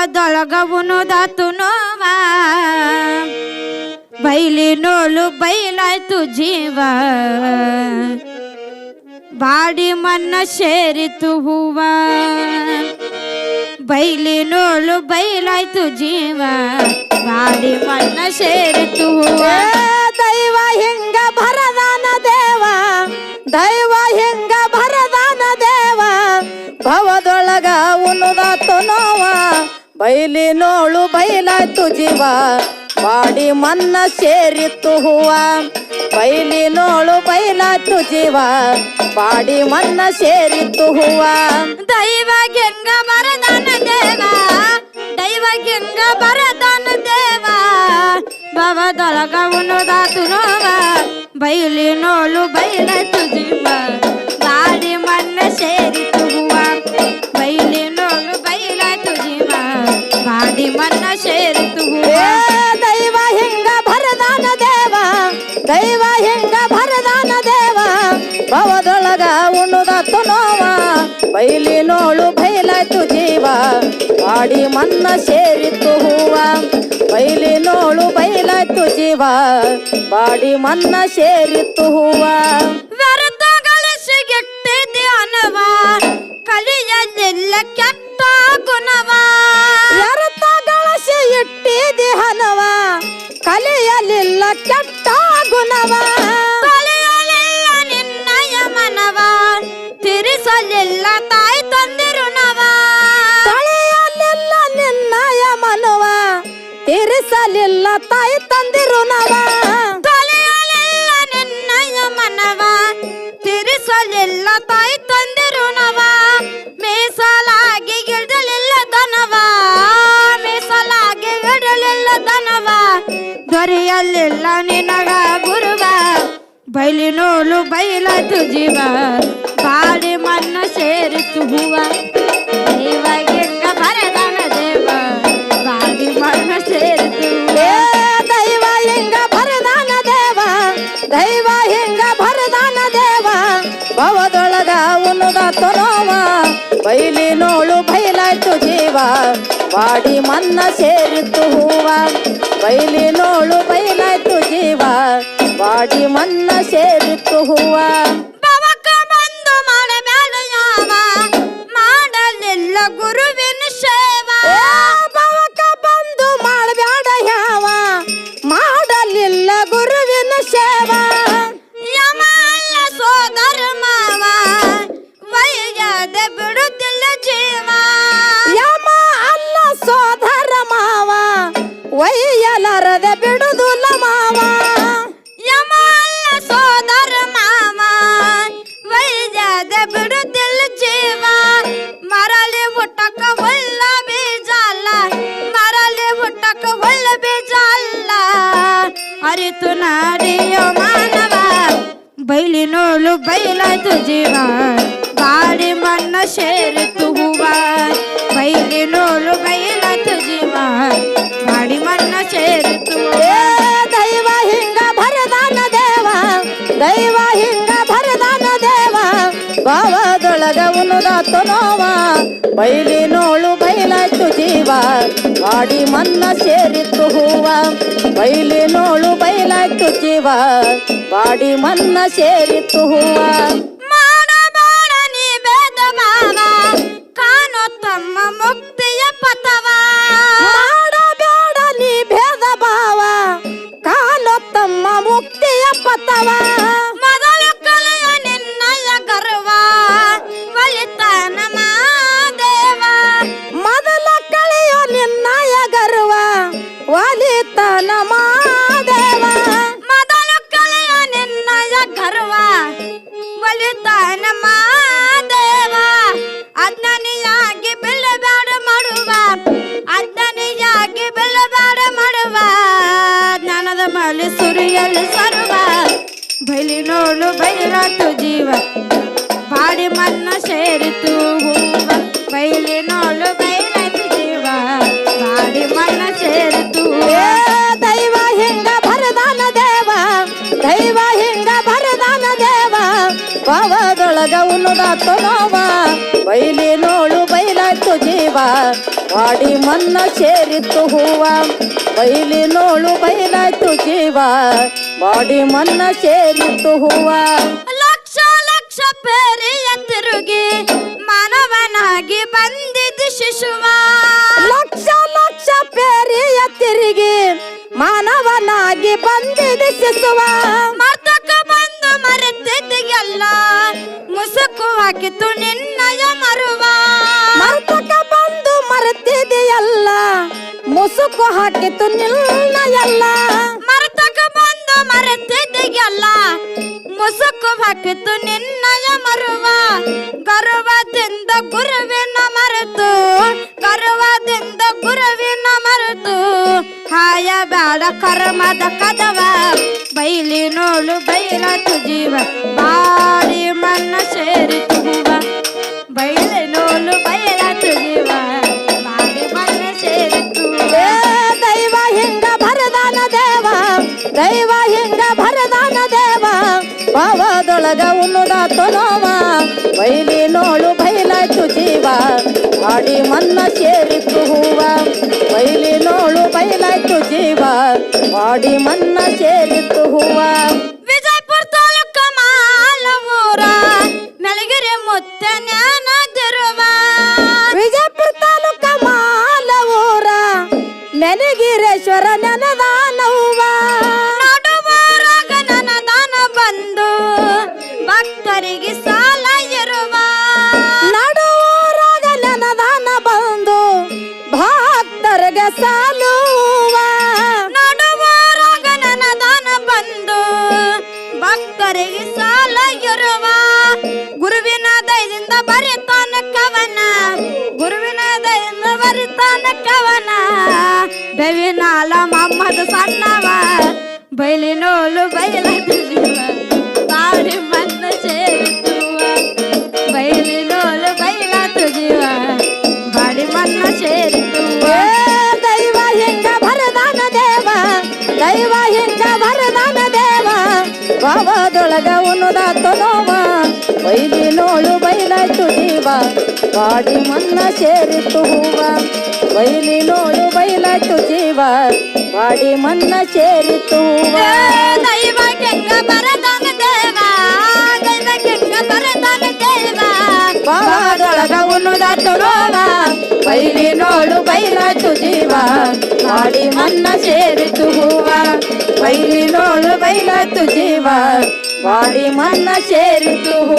ಭವದೊಳಗ ಉನುದಾತು ನೋವ ಬೈಲಿ ನೋಲು ಬೈಲಾಯ್ತು ಜೀವ. ಬಾಡಿ ಮನ್ನ ಸೇರಿತು ಹೂವ. ಬೈಲಿ ನೋಲು ಬೈಲಾಯ್ತು ಜೀವ. ಬಾಡಿ ಮನ್ನ ಸೇರಿತು ಹೂವ. ದೈವ ಹಿಂಗ ಭರದಾನ ದೇವ. ದೈವ ಬೈಲಿ ನೋಳು ಬಯಲಾಯ್ತು ಜೀವ, ಬಾಡಿ ಮನ್ನ ಸೇರಿತ್ತು ಹೂವ. ಬೈಲಿ ನೋಳು ಬಯಲಾಯ್ತು ಜೀವ, ಬಾಡಿ ಮನ್ನ ಸೇರಿತ್ತು ಹೂವ. ದೈವ ಗೆಂಗ ಬರದಾನ ದೇವ, ದೈವ ಗೆಂಗ ಬರದಾನ ದೇವ. ಭವದೊಳಗ ಉನುದಾತು ನೋವ ಬೈಲಿ ನೋಳು ಬಯಲಾಯ್ತು ಜೀವ. ಭವದೊಳಗ ಉಣ್ಣುದತ್ತು ನೋವ. ಬೈಲಿ ನೋಳು ಬೈಲಾಯ್ತು ಜೀವ. ಬಾಡಿ ಮನ್ನ ಸೇರಿತ್ತು ಹೂವ. ಬೈಲಿ ನೋಳು ಬೈಲಾಯ್ತು ಜೀವ. ಬಾಡಿ ಮನ್ನ ಸೇರಿತ್ತು ಹೂವ. ವ್ಯರ್ಥ ಗಳಿಸಿಗೆಟ್ಟೆ ಧ್ಯಾನವ. ಕಲಿಯಲಿಲ್ಲ ಕೆಟ್ಟ ಗುಣವ. ತಾಯಿ ತಂದಿರುನವ ಕಲಿಯಲಿಲ್ಲ ನಿನ್ನಯ ಮನವ. ತಿರಿಸಲಿಲ್ಲ ತಾಯಿ ತಂದಿರುನವ ಮೀಸಲಾಗಿ ಗಿಡಲಿಲ್ಲ ದನವ. ಮೀಸಲಾಗಿ ಗಿಡಲಿಲ್ಲ ದನವ. ದೊರೆಯಲಿಲ್ಲ ನಿನಗ ಗುರುವ. ನೋಲು ಬೈಲಾಯ್ತು ಜೀವ. ಬಾಡಿ ಮಣ್ಣು ಸೇರಿತು ಹೂವ. ಉನುದ ನೋವ ಬೈಲಿ ನೋಳು ಬೈಲಾಯ್ತು ಜೀವ. ಬಾಡಿ ಮನ್ನ ಸೇರಿತ್ತು ಹೂವ. ಬೈಲಿ ನೋಳು ಬೈಲಾಯ್ತು ಜೀವ. ಬಾಡಿ ಮನ್ನ ಸೇರಿತ್ತು ಹೂವ. ಮಾಡಲಿಲ್ಲ ಗುರುವಿನ ಒಯ್ಯಲರದ ಬಿಡುದುಲ ಮಾವ ಯಮ ಅಲ್ಲ ಸೋದರ ಮಾವ ವೈಜಾದ ಬಿಡುತ್ತಿಲ್ಲ ಜೀವ ಮರಳಿ ಹುಟ್ಟಕ ಒಳ್ಳ ಬೀಜ ಅಲ್ಲ ಮರಳಿ ಹುಟ್ಟಕ ಒಳ್ಳ ಬೀಜ ಅಲ್ಲ ಅರಿತು ನಾಡಿಯೋ ಮಾನವ ಬೈಲಿ ನೋಲು ಬೈಲಾಯ್ತು ಜೀವ ಬಾಡಿ ಮನ್ನ ಸೇರಿತು ಉನುದಾತು ನೋವ ಬೈಲಿ ನೋಳು ಬೈಲಾಯ್ತು ಜೀವ ಬಾಡಿ ಮನ್ನ ಸೇರಿತ್ತು ಹೂವ ಬೈಲಿ ನೋಳು ಬೈಲಾಯ್ತು ಜೀವ ಬಾಡಿ ಮನ್ನ ಸೇರಿತ್ತು ಹೂವ. ಮಾಡಬೇಡ ಒಲಿತಾನ ಮಾದೇವ ಅಜ್ಞಾನಿಯಾಗಿ ಬೀಳಬೇಡ ಮಾಡುವ. ಅಜ್ಞಾನಿಯಾಗಿ ಬೀಳಬೇಡ ಮಾಡುವ. ಜ್ಞಾನದ ಮಲೆ ಸುರಿಯಲು ಸರ್ವ. ಬೈಲಿ ನೋಡು ಬೈಲಾತು ಜೀವ. ಬಾಡಿ ಮನ್ನ ಸೇರಿತು ಹೂವ. ಬೈಲಿ ನೋಡು ಬೈಲಾತು ಜೀವ. ಬಾಡಿ ಮನ್ನ ಸೇರಿತು ಉನುದಾತು ನೋವ ಬೈಲಿ ನೋಳು ಬೈಲಾಯ್ತು ಜೀವ. ಬಾಡಿ ವಾಡಿ ಮನ್ನ ಸೇರಿತ್ತು ಹೂವ ಬೈಲಿನೋಳು ಬೈಲಾಯ್ತು ಜೀವ. ವಾಡಿ ಮನ್ನ ಸೇರಿತ್ತು ಹೂವ. ಲಕ್ಷ ಲಕ್ಷ ಪೇರಿಯ ತಿರುಗಿ ಮಾನವನಾಗಿ ಬಂದಿದ್ದು ಶಿಶುವ. ಲಕ್ಷ ಬೈಲಿ ನೋಳು ಬೈಲಾತು ಜೀವ ಬಾಡಿ ಮಣ್ಣ ಸೇರಿತು ಹೂವ ಬೈಲಿ ನೋಳು ಬೈಲಾತು ಜೀವ ಬಾಡಿ ಮಣ್ಣ ಸೇರಿತು ಏ ದೈವ ಹಿಂಗ ಭರದಾನ ದೇವ ದೈವ ಹಿಂಗ ಭರದಾನ ದೇವ ಭಾವದೊಳಗ ಉಣ್ಣುದಾತು ನೋವ ಬೈಲಿ ನೋಳು ಬೈಲಾಯ್ತು ಜೀವ ಆಡಿ ಮನ್ನ ಸೇರಿತ್ತು ಹೂವ ಬೈಲಿ ನೋಳು ಬೈಲಾಯ್ತು ಜೀವ ಆಡಿ ಮನ್ನ ಸೇರಿತ್ತು ಹೂವ ಭಕ್ತರಿಗೆ ಸಾಲುವ ನಡುವರಾಗ ನನ್ನ ದಾನ ಬಂದು ಭಕ್ತರಿಗೆ ಸಾಲ ಇರುವ. ಗುರುವಿನ ದಯದಿಂದ ಬರಿತಾನ ಕವನ. ಗುರುವಿನ ದಯದಿಂದ ಬರಿತಾನ ಕವನ. ಬೆವಿನಾಲ ಮಮ್ಮದ ಸಣ್ಣವ. ಬೈಲದು ಜೀವ ಬಾಡಿ ಮನ್ನ ಸೇರಿಸುವ ಬೈಲಿನೋಳು ಭಾವದೊಳಗ ಉಣ್ಣುದಾತು ನೋವ ಬೈಲಿ ನೋಳು ಬೈಲಾಯ್ತು ಜೀವ. ಬಾಡಿ ಮನ್ನ ಸೇರಿತ್ತು ಹೂವ. ಬೈಲಿ ನೋಳು ಬೈಲಾಯ್ತು ಜೀವ. ಬಾಡಿ ಮನ್ನ ಸೇರಿತ್ತು ಹೂವ. ಭಾವದೊಳಗ ಉಣ್ಣುದಾತು ನೋವ ಬೈಲಿ ನೋಳು ಬೈಲಾಯ್ತು ಜೀವ. ಬಾಡಿ ಮನ್ನ ಹೂವ ಬೈಲಿ ನೋಳು ಬೈಲಾಯ್ತು ಜೀವ ಬಾಡಿ ಮನ್ನ ಸೇರಿತು ಹೂವ